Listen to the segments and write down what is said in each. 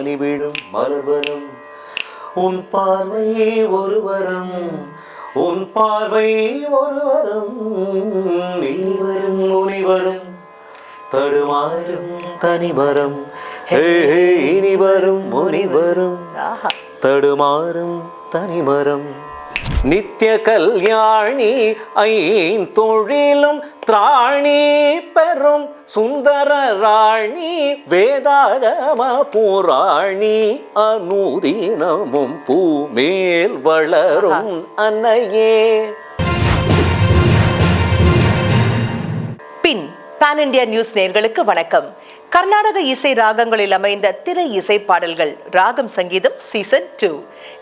பனிவிடும் மலர்வரும் உன் பார்வையே ஒருவரும் உன் பார்வை ஒருவரும். இனிவரும் முனிவரும் தடுமாறும் தனிவரும் இனிவரும் முனிவரும் தடுமாறும் தனிமரம். நித்திய கல்யாணி ஐந்தொழிலும் திராணி பெறும் சுந்தர ராணி வேதாகம புராணி அனுதீனமும் பூமேல் வளரும் அன்னையே. பின் பேன் இண்டியா நியூஸ் நேர்களுக்கு வணக்கம். கர்நாடக இசை ராகங்களில் அமைந்த திரை இசை பாடல்கள் ராகம் சங்கீதம் சீசன் டூ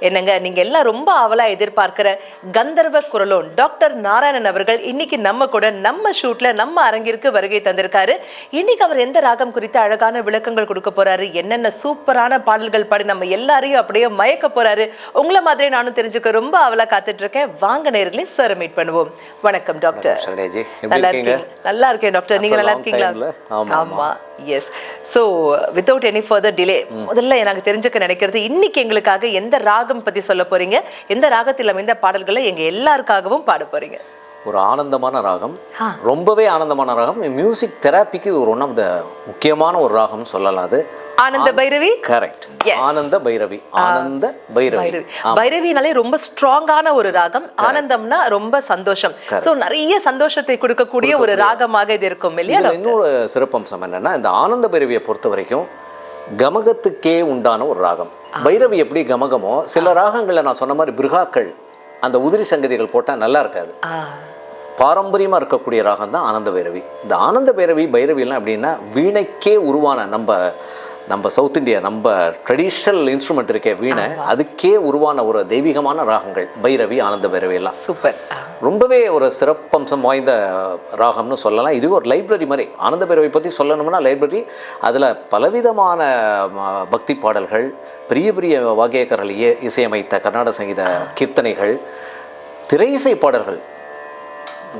என்னங்க நீங்க எல்லாம் ரொம்ப ஆவலா எதிர்பார்க்கிற கந்தர்வ குரலோன் டாக்டர் நாராயணன் அவர்கள் இன்னைக்கு நம்ம கூட நம்ம ஷூட்ல நம்ம அரங்கிற்கு வருகை தந்திருக்காரு. இன்னைக்கு அவர் எந்த ராகம் குறித்து அழகான விளக்கங்கள் கொடுக்க போறாரு என்னென்ன சூப்பரான பாடல்கள் பாடி நம்ம எல்லாரையும் அப்படியே மயக்க போறாரு உங்களை மாதிரி நானும் தெரிஞ்சுக்க ரொம்ப ஆவலா காத்துட்டு இருக்கேன் வாங்க நேர்களே சார் மீட் பண்ணுவோம். வணக்கம் டாக்டர். நல்லா இருக்கீங்க? நல்லா இருக்கேன் டாக்டர். நீங்க நல்லா இருக்கீங்களா? ஆமா. Yes so without any further delay முதல்ல எனக்கு தெரிஞ்சுக்க நினைக்கிறது இன்னைக்கு எங்களுக்காக எந்த ராகம் பத்தி சொல்ல போறீங்க? எந்த ராகத்தில் அமைந்த பாடல்களை எங்க எல்லாருக்காகவும் பாட போறீங்க? ஒரு ஆனந்தமான ராகம். ரொம்பவே ஆனந்தமான ராகம். மியூசிக் தெராப்பிக்கு இது ஒரு ஒன் ஆஃப் த முக்கியமான ஒரு ராகம்னு சொல்லலாம் அது. ஆனந்த பைரவி? கரெக்ட். ஆனந்த பைரவி. ஆனந்த பைரவி. பைரவி. பைரவினாலே ரொம்ப ஸ்ட்ராங்கான ஒரு ராகம். ஆனந்தம்னா ரொம்ப சந்தோஷம். சோ நிறைய சந்தோஷத்தை கொடுக்கக்கூடிய ஒரு ராகமாக இது இருக்கும் இல்லையா? இன்னொரு சிறப்பம்சம் என்னன்னா இந்த ஆனந்த பைரவியை பொறுத்த வரைக்கும் கமகத்துக்கே உண்டான ஒரு ராகம். பைரவி எப்படி கமகமோ சில ராகங்கள்ல நான் சொன்ன மாதிரி பிருகாக்கள் அந்த உதிரி சங்கதிகள் போட்டா நல்லா இருக்காது. ஆ, பாரம்பரியமா இருக்கக்கூடிய ராகம் தான் ஆனந்த பைரவி. இந்த ஆனந்த பைரவி பைரவிலாம் எப்படின்னா வீணைக்கே உருவான நம்ம நம்ம சவுத் இந்தியா நம்ம ட்ரெடிஷ்னல் இன்ஸ்ட்ருமெண்ட் இருக்கே வீணை அதுக்கே உருவான ஒரு தெய்வீகமான ராகங்கள் பைரவி ஆனந்த பைரவி எல்லாம். சூப்பர். ரொம்பவே ஒரு சிறப்பம்சம் வாய்ந்த ராகம்னு சொல்லலாம். இது ஒரு லைப்ரரி மாதிரி. ஆனந்த பைரவை பற்றி சொல்லணும்னா லைப்ரரி அதில் பலவிதமான பக்தி பாடல்கள் பெரிய பெரிய இய இசையமைத்த கர்நாடக சங்கீத கீர்த்தனைகள் திரை இசை பாடல்கள்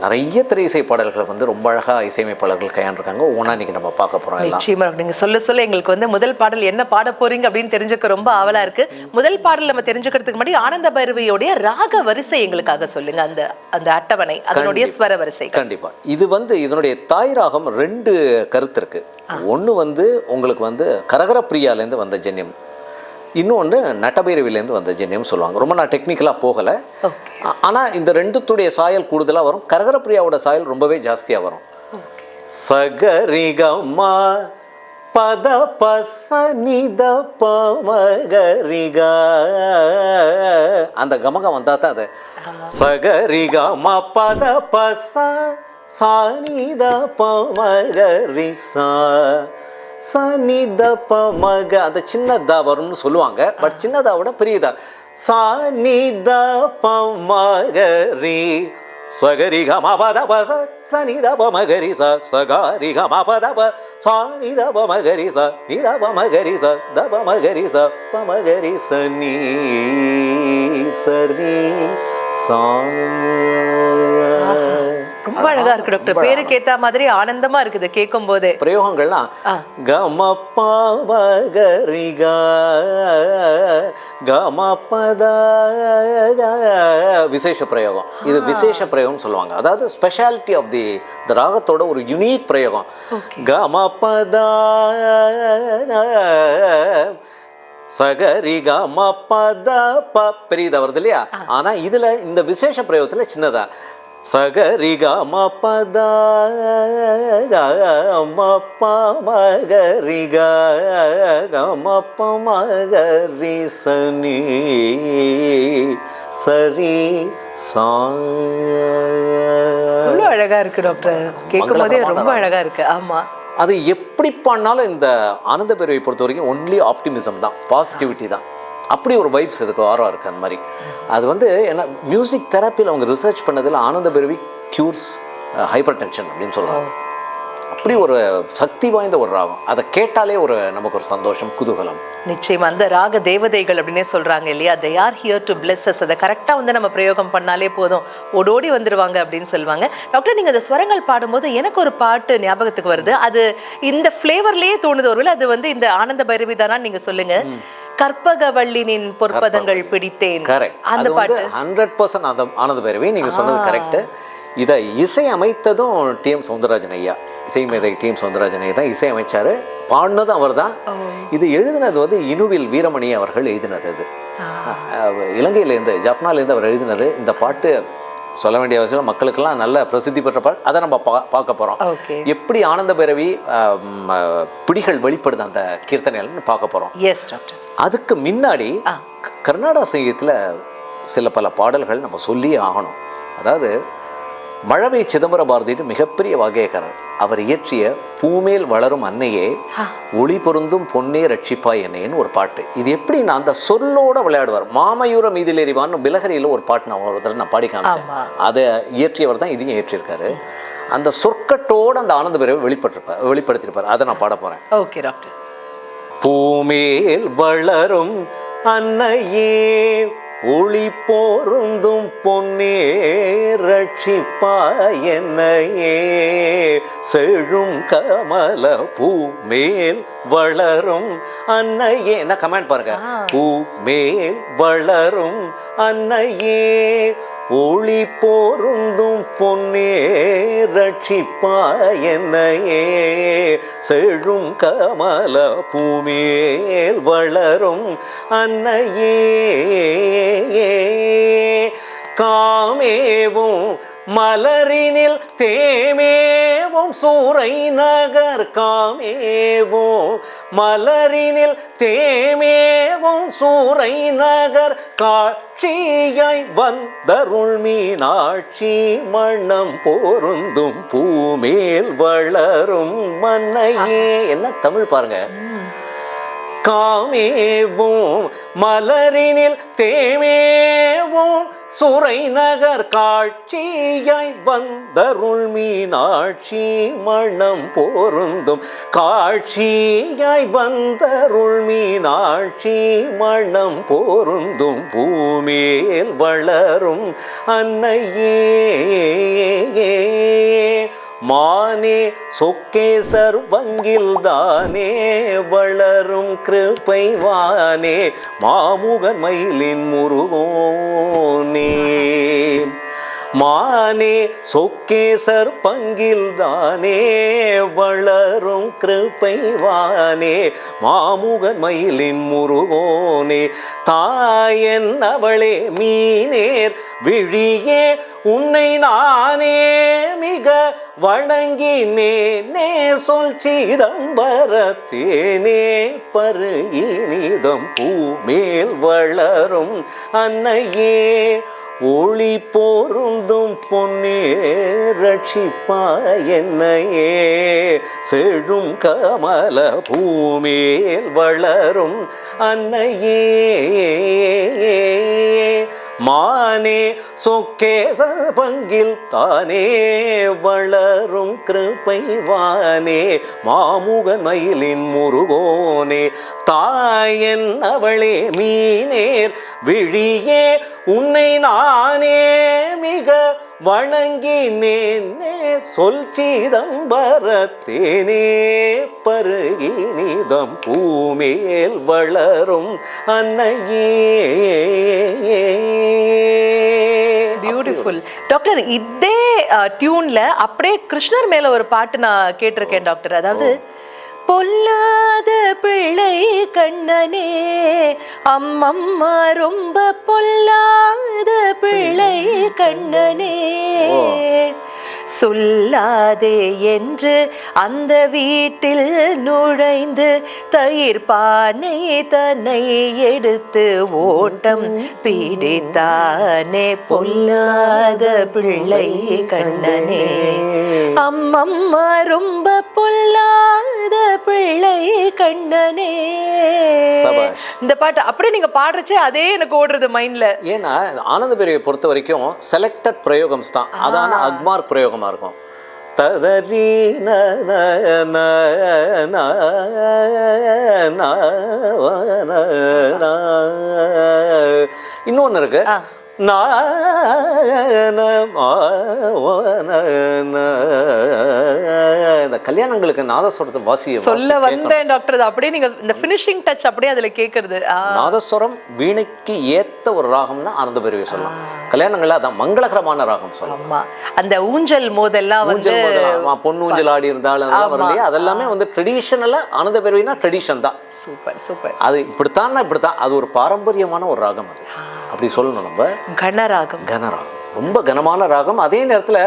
நிறைய திரை இசை பாடல்கள் வந்து ரொம்ப அழகாக இசையமைப்பாளர்கள் கையாண்டிருக்காங்க. ஒவ்வொன்றா இன்னைக்கு நம்ம பார்க்க போகிறோம் எல்லாம். நிச்சயமா நீங்க சொல்ல சொல்ல எங்களுக்கு வந்து முதல் பாடல் என்ன பாட போறீங்க அப்படின்னு தெரிஞ்சுக்க ரொம்ப ஆவலா இருக்கு. முதல் பாடல் நம்ம தெரிஞ்சுக்கிறதுக்கு முன்னாடி ஆனந்த பைரவியோடைய ராக வரிசை எங்களுக்காக சொல்லுங்க. அந்த அந்த அட்டவணை அதனுடைய ஸ்வர வரிசை கண்டிப்பா. இது வந்து இதனுடைய தாய் ராகம் ரெண்டு கருத்து இருக்கு. ஒன்று வந்து உங்களுக்கு வந்து கரகரப்பிரியாலேருந்து வந்த ஜென்யம். இன்னொன்று நட்டபைரவிலேருந்து வந்த ஜென்யம் சொல்லுவாங்க. ரொம்ப நான் டெக்னிக்கலாக போகலை. ஆனால் இந்த ரெண்டுத்துடைய சாயல் கூடுதலாக வரும். கரகரப்பிரியாவோட சாயல் ரொம்பவே ஜாஸ்தியாக வரும். சகரிகமா பத பசனித பமகரிகா. அந்த கமகம் வந்தா தான் அது. சகரிகமா பத பச சானித பமகரி சா சனித பமக அந்த சின்னதா வரும்னு சொல்லுவாங்க. பட் சின்னதா விட பெரியதா. சானித பமகரி சகரி கம பத பச சனி தப மகரி ச சகாரி கம பத ப சானி தப மகரி ச நிரப மகரி ச தப மகரி ச பமகரி சனி சரி சா ரொம்ப அழகா இருக்கு டாக்டர் பேருக்கு ஏத்த மாதிரி ஆனந்தமா இருக்குது கேட்கும் போது பிரயோகங்கள்லாம் ஆ. கம பாவகரிகா கம பத விசேஷ பிரயோகம். இது விசேஷ பிரயோகம்னு சொல்லுவாங்க. அதாவது ஸ்பெஷாலிட்டி ஆஃப் தி இந்த ராகத்தோட ஒரு யுனிக் பிரயோகம். கம பத சகரி கம பத ப பெரியதா வருது இல்லையா? ஆனா இதுல இந்த விசேஷ பிரயோகத்துல சின்னதா. சகரி கம பத கம பமகரி கம பமகரி சனி சரி சா எவ்வளவு அழகா இருக்கு டாக்டர். கேட்கும் போதே ரொம்ப அழகா இருக்கு. ஆமா. அது எப்படி பண்ணாலும் இந்த ஆனந்த பேரவை பொறுத்த வரைக்கும் ஒன்லி ஆப்டிமிசம் தான். பாசிட்டிவிட்டி தான். அப்படி ஒரு வைப்ஸ் இதுக்கு ஆர்வம் இருக்குது அந்த மாதிரி. அது வந்து என்ன மியூசிக் தெரப்பியில் அவங்க ரிசர்ச் பண்ணதில் ஆனந்த பேரவி க்யூர்ஸ் ஹைப்பர் டென்ஷன் அப்படின்னு சொல்லுவாங்க அப்படி ஒரு சக்தி வாய்ந்த ஒரு ராகம். அதை கேட்டாலே ஒரு நமக்கு ஒரு சந்தோஷம் குதூகலம். நிச்சயமா அந்த ராக தேவதைகள் அப்படின்னே சொல்றாங்க இல்லையா? They are here to bless us அதை கரெக்டா வந்து நம்ம பிரயோகம் பண்ணாலே போதும். ஓடோடி வந்துருவாங்க அப்படின்னு சொல்லுவாங்க. டாக்டர் நீங்க அந்த ஸ்வரங்கள் பாடும்போது எனக்கு ஒரு பாட்டு ஞாபகத்துக்கு வருது. அது இந்த ஃப்ளேவர்லயே தோணுது ஒருவேளை அது வந்து இந்த ஆனந்த பைரவி தானா நீங்க சொல்லுங்க. கற்பகவல்லினின் பொற்பதங்கள் பிடித்தேன். அந்த அது பாட்டு. ஹண்ட்ரட் பர்சன்ட் அந்த ஆனந்த பைரவி நீங்கள் சொன்னது கரெக்டு இதை இசை அமைத்ததும் டிஎம் சவுந்தரராஜன் ஐயா. இசை மேதை டிஎம் சவுந்தரராஜன் ஐயா தான் இசை அமைச்சார். பாடினதும் அவர் தான் இது எழுதினது வந்து இனுவில் வீரமணி அவர்கள் எழுதினது அஹ் இலங்கையிலேருந்து ஜப்னாலேருந்து அவர் எழுதினது. இந்த பாட்டு சொல்ல வேண்டிய அவசியம் மக்களுக்கெல்லாம் நல்ல பிரசித்தி பெற்ற பாட்டு. அதை நம்ம பா பார்க்க போகிறோம் எப்படி ஆனந்த பைரவி பிடிகள் வெளிப்படுது அந்த கீர்த்தனைகள்னு பார்க்க போகிறோம் எஸ் டாக்டர் அதுக்கு முன்னாடி கர்நாடக சங்கீதத்தில் சில பல பாடல்கள் நம்ம சொல்லியே ஆகணும். அதாவது மழவை சிதம்பர பாரதிட்டு மிகப்பெரிய வாகேயக்காரர் அவர் இயற்றிய பூமேல் வளரும் அன்னையே ஒளி பொருந்தும் பொன்னே ரட்சிப்பாய் என்னேன்னு ஒரு பாட்டு. இது எப்படி நான் அந்த சொல்லோட விளையாடுவார்? மாமயூர மீதிலேறிவான்னு பிலகரியில் ஒரு பாட்டு நான் ஒரு தடவை நான் பாடி காமிச்சேன். அதை இயற்றியவர் தான் இதையும் இயற்றியிருக்காரு அந்த சொற்கட்டோட அந்த ஆனந்த பிறவை வெளிப்பட்டிருப்பார் வெளிப்படுத்தியிருப்பார். அதை நான் பாட போகிறேன் ஓகே டாக்டர். பூமேல் வளரும் அன்னையே ஒளி போருந்தும் பொன்னே ரட்சிப்பாய் என்னையே. செழும் கமல பூமேல் வளரும் அன்னையே. என்ன கமெண்ட் பாருங்க. பூமேல் வளரும் அன்னையே ஒளி போருந்தும் பொன்னே ரட்சிப்பாய் செழும் கமல பூமேல் வளரும் அன்னையே. காமேவும் மலரினில் தேமேவும் சூறை நகர் காமேவும் மலரினில் தேமேவும் சூறை நகர் காட்சியாய் வந்தருள் மீனாட்சி மண்ணம் பொருந்தும் பூமேல் வளரும் மன்னையே. என்ன தமிழ் பாருங்க. காமேவும் மலரினில் தேமேவும் சுரை நகர் காட்சியாய் வந்தருள் மீனாட்சி மணம் பொருந்தும். காட்சியாய் வந்தருள் மீனாட்சி மணம் பொருந்தும். பூமியில் வளரும் அன்னையே. மானே சொக்கே சர்வங்கில் தானே வளரும் கிருப்பைவானே மாமுகன் மயிலின் முருகோனே. மானே சொக்கேசர் பங்கில் தானே வளரும் கிருப்பைவானே மாமுகன் மயிலின் முருகோனே தாயன் அவளே மீனேர் விழியே உன்னை நானே மிக வணங்கினேனே சொல் சிதம்பரத்தேனே பருகினிதம் பூமேல் வளரும் அன்னையே. ஒளி போருந்தும் பொன்னே ரட்சிப்பாய் என்னையே. செழும் கமல பூமியில் வளரும் அன்னையே. மானே சொக்கே சர்பங்கில் தானே வளரும் கிருப்பைவானே மாமுகன் மயிலின் முருகோனே. தாயன் அவளே மீனேர் விழியே உன்னை நானே மிக வணங்கினேனே. சொல் சிதம்பரத்தேனே பருகினிதம் பூமேல் வளரும் அன்னையே. பியூட்டிஃபுல் டாக்டர் இதே டியூன்ல அப்படியே கிருஷ்ணர் மேல ஒரு பாட்டு நான் கேட்டிருக்கேன் டாக்டர் அதாவது பொல்லாத பிள்ளை கண்ணனே அம்மம்மா ரொம்ப பொல்லாத பிள்ளை கண்ணனே. சொல்லாதே என்று அந்த வீட்டில் நுழைந்து தயிர் பானை தன்னை எடுத்து ஓட்டம் பிடித்தானே. பொல்லாத பிள்ளை கண்ணனே. அம்மம்மா ரொம்ப பொல்லாத பிள்ளை கண்ணனே. இந்த பாட்டு அப்படியே நீங்க பாடுறச்சே அதே எனக்கு ஓடுறது மைண்ட்ல. ஏன்னா ஆனந்த பிரிவை பொறுத்த வரைக்கும் செலக்டட் பிரயோகம்ஸ் தான் அதான அக்மார்க் பிரயோகமாக இருக்கும். ததரி ந ந இந்த கல்யாணங்களுக்கு நாதஸ்வரத்தை வாசிய சொல்ல வந்தேன் டாக்டர் அப்படியே நீங்க இந்த ஃபினிஷிங் டச் அப்படியே அதுல கேக்குறது. நாதஸ்வரம் வீணைக்கு ஏத்த ஒரு ராகம்னா ஆனந்த பெருவி சொல்லலாம். கல்யாணங்கள்ல அதான் மங்களகரமான ராகம் சொல்லலாம். அந்த ஊஞ்சல் மோதெல்லாம் வந்து பொண்ணு ஊஞ்சல் ஆடி இருந்தாலும் அதெல்லாம் வந்து ட்ரெடிஷனலா ஆனந்த பெருவினா ட்ரெடிஷன் தான். Super super. அது இப்படித்தான் இப்படித்தான். அது ஒரு பாரம்பரியமான ஒரு ராகம் அது. அப்படி சொல்லணும் நம்ம. கணராகம் கனராகம். ரொம்ப கனமான ராகம். அதே நேரத்துல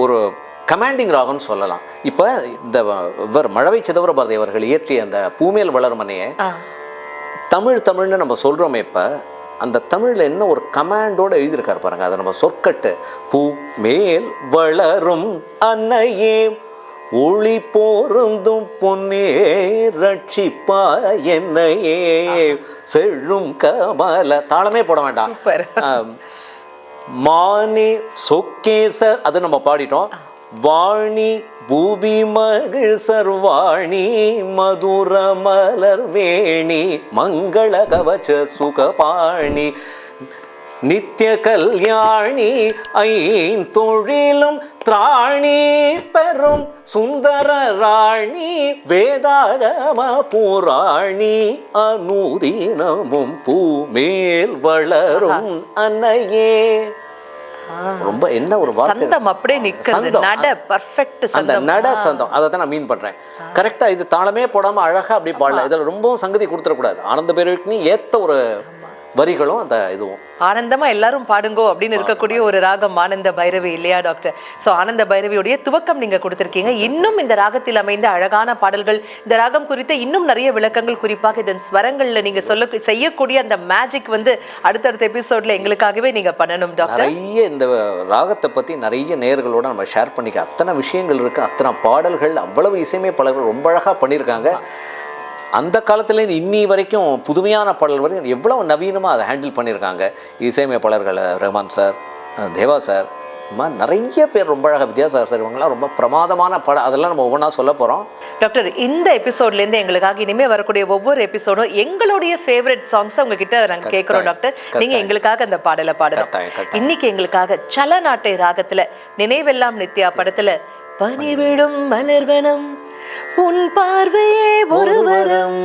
ஒரு கமாண்டிங் ராகம்னு சொல்லலாம். இப்போ இந்த இவர் மழவை சிதம்பர பாரதி அவர்கள் இயற்றிய அந்த பூமேல் வளர்மனையை தமிழ் தமிழ்னு நம்ம சொல்கிறோமே இப்போ அந்த தமிழில் என்ன ஒரு கமாண்டோட எழுதியிருக்காரு பாருங்க. அதை நம்ம சொற்கட்டு பூ மேல் வளரும் அன்னையே ஒளி போருந்தும் பொன்னே ரட்சிப்பா என்னையே. செழும் கமல தாளமே போட வேண்டாம். மானே சொக்கேசர் அது நம்ம பாடிட்டோம். வாணி பூவி மகிழ் சர்வாணி மதுர மலர் வேணி மங்கள கவச்ச சுகபாணி. நித்ய கல்யாணி ஐந்தொழிலும் திராணி பெறும் சுந்தர ராணி வேதாகம புராணி அனுதீனமும் பூமேல் வளரும் அன்னையே. ரொம்ப என்ன ஒரு சந்தம் அப்படியே நிக்கிறது. நட பர்ஃபெக்ட் அந்த நட சந்தம். அதை தான் நான் மீன் பண்றேன். கரெக்டா இது தாளமே போடாம அழகா அப்படி பாடல இதுல ரொம்பவும் சங்கதி கொடுத்துடக்கூடாது. ஆனந்த பேரவைக்கு ஏத்த ஒரு வரிகளும் அந்த இதுவும். ஆனந்தமா எல்லாரும் பாடுங்கோ அப்படின்னு இருக்கக்கூடிய ஒரு ராகம் ஆனந்த பைரவி இல்லையா டாக்டர்? சோ ஆனந்த பைரவியுடைய துவக்கம் நீங்க கொடுத்திருக்கீங்க. இன்னும் இந்த ராகத்தில் அமைந்த அழகான பாடல்கள் இந்த ராகம் குறித்த இன்னும் நிறைய விளக்கங்கள் குறிப்பாக இதன் ஸ்வரங்கள்ல நீங்க சொல்ல செய்யக்கூடிய அந்த மேஜிக் வந்து அடுத்தடுத்த எபிசோட்ல எங்களுக்காகவே நீங்க பண்ணணும் டாக்டர். நிறைய இந்த ராகத்தை பத்தி நிறைய நேயர்களோட நம்ம ஷேர் பண்ணிக்க. அத்தனை விஷயங்கள் இருக்கு அத்தனை பாடல்கள் அவ்வளவு இசையமைப்பாளர்கள் ரொம்ப அழகா பண்ணியிருக்காங்க. அந்த காலத்துலேருந்து இன்னி வரைக்கும் புதுமையான பாடல் வரைக்கும் எவ்வளவு நவீனமாக அதை ஹேண்டில் பண்ணியிருக்காங்க. இசையமைப்பாளர்கள் ரஹ்மான் சார் தேவா சார் மாதிரி நிறைய பேர் ரொம்ப அழகாக வித்யாசாகர் சார் இவங்கெல்லாம் ரொம்ப பிரமாதமான படம் அதெல்லாம் நம்ம ஒவ்வொன்றா சொல்ல போகிறோம் டாக்டர் இந்த எபிசோட்ல இருந்து எங்களுக்காக இனிமே வரக்கூடிய ஒவ்வொரு எபிசோடும் எங்களுடைய ஃபேவரட் சாங்ஸ் உங்ககிட்ட நாங்க கேட்கிறோம் டாக்டர். நீங்க எங்களுக்காக அந்த பாடலை கட்டாயம். இன்னைக்கு எங்களுக்காக சலநாட்டை ராகத்துல நினைவெல்லாம் நித்யா படத்துல பனிவிடும் மலர்வனம் உன் பார்வையே ஒருவரம்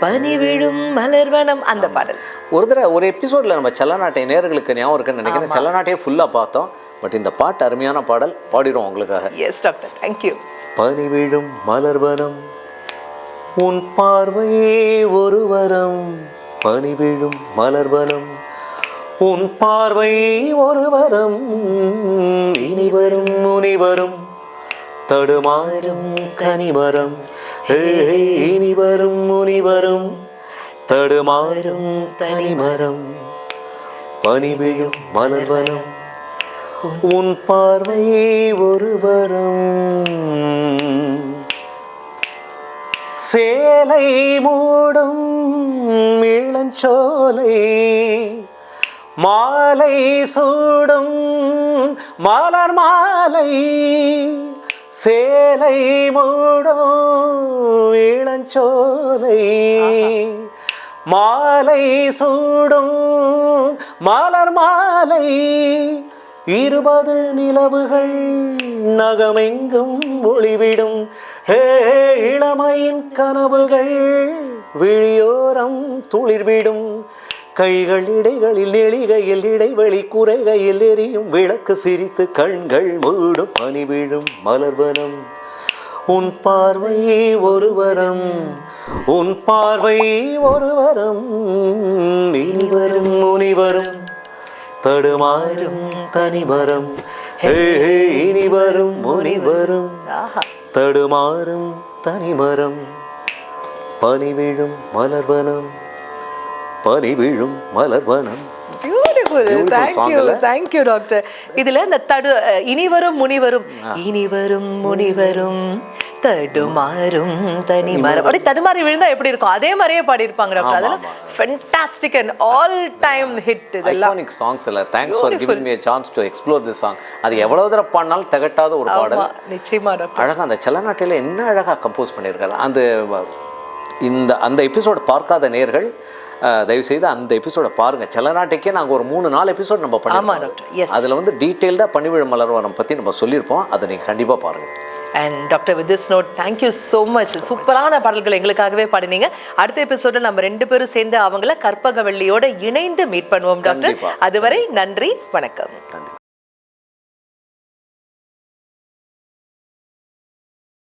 பனிவிடும் மலர்வனம். அந்த பாடல். ஒரு தடவை ஒரு எபிசோடில் நம்ம செல்லநாட்டை நேர்களுக்கு ஞாபகம் இருக்குன்னு நினைக்கிறேன். செல்லநாட்டையே ஃபுல்லாக பார்த்தோம். பட் இந்த பாட்டு அருமையான பாடல். பாடிடும் உங்களுக்காக. எஸ் டாக்டர் தேங்க்யூ பனி விழும் மலர்வனம். உன் பார்வையே ஒரு வரம் பனி விழும் மலர்வனம். உன் பார்வை ஒரு வரம் இனி வரும் முனி வரும் தடுமாறும் கனிமரம் ஹே, ஹே, இனி வரும் முனி தடுமாறும் தனிமரம் பனிவிழும் மலர்வனம் உன் பார்வை ஒருவரும். சேலை மூடும் இளஞ்சோலை மாலை சூடும் மலர் மாலை. சேலை மூடும் இளஞ்சோலை. மாலை சூடும் மாலர் மாலை. இருபது நிலவுகள் நகமெங்கும் ஒளிவிடும். ஹே இளமையின் கனவுகள் விழியோரம் துளிர்விடும். கைகள் இடைகளில் எளிகையில் இடைவெளி குறைகையில் எரியும். விளக்கு சிரித்து கண்கள் மூடும். பனி விழும் மலர்வனம். உன் பார்வை ஒரு வரம் உன் பார்வை ஒரு வரம் இனி வரும் முனி வரும் தடுமாறும் தனிமரம். ஹே ஹே, இனி வரும் முனி வரும் ஆஹா. தடுமாறும் தனிமரம். பனி விழும் மலர்வனம். பனி விழும் மலர்வனம் தேங்க்யூ டாக்டர் இதுல இந்த தடு அஹ், இனி வரும் முனி வரும். இனி வரும் முனி வரும். தடுமாறும் தனி மரம் அப்படி தடுமாறி விழுந்தா எப்படி இருக்கும்? அதே மாதிரியே பாடியிருப்பாங்க டாக்டர் அதெல்லாம் fantastic and all time hit இதெல்லாம். சாங்ஸ் இல்லை. Thanks for giving me chance to explore this song அது எவ்வளவு தடவை பாடினாலும் திகட்டாத ஒரு பாடல். நிச்சயமா டாக்டர் அழகா அந்த செல்லநாட்டில் என்ன அழகா கம்போஸ் பண்ணியிருக்காரு. அந்த இந்த அந்த எபிசோட் பார்க்காத நேர்கள் தயவு செய்து அந்த எபிசோட பாருங்க. செல்லநாட்டுக்கே நாங்கள் ஒரு மூணு நாலு எபிசோட் நம்ம பண்ணிருக்கோம். அதில் வந்து டீட்டெயில்டாக பணிவிழ மலர்வனம் பற்றி நம்ம சொல்லியிருப்போம். அதை நீங்கள் கண்டிப்பாக பாருங்கள் and doctor with this note thank you so much சூப்பரான பாடல்கள் எங்களுக்காகவே பாடினீங்க. அடுத்த எபிசோட நம்ம ரெண்டு பேரும் சேர்ந்து அவங்கள கற்பகவள்ளியோட இணைந்து மீட் பண்ணுவோம் டாக்டர். அதுவரை நன்றி வணக்கம்.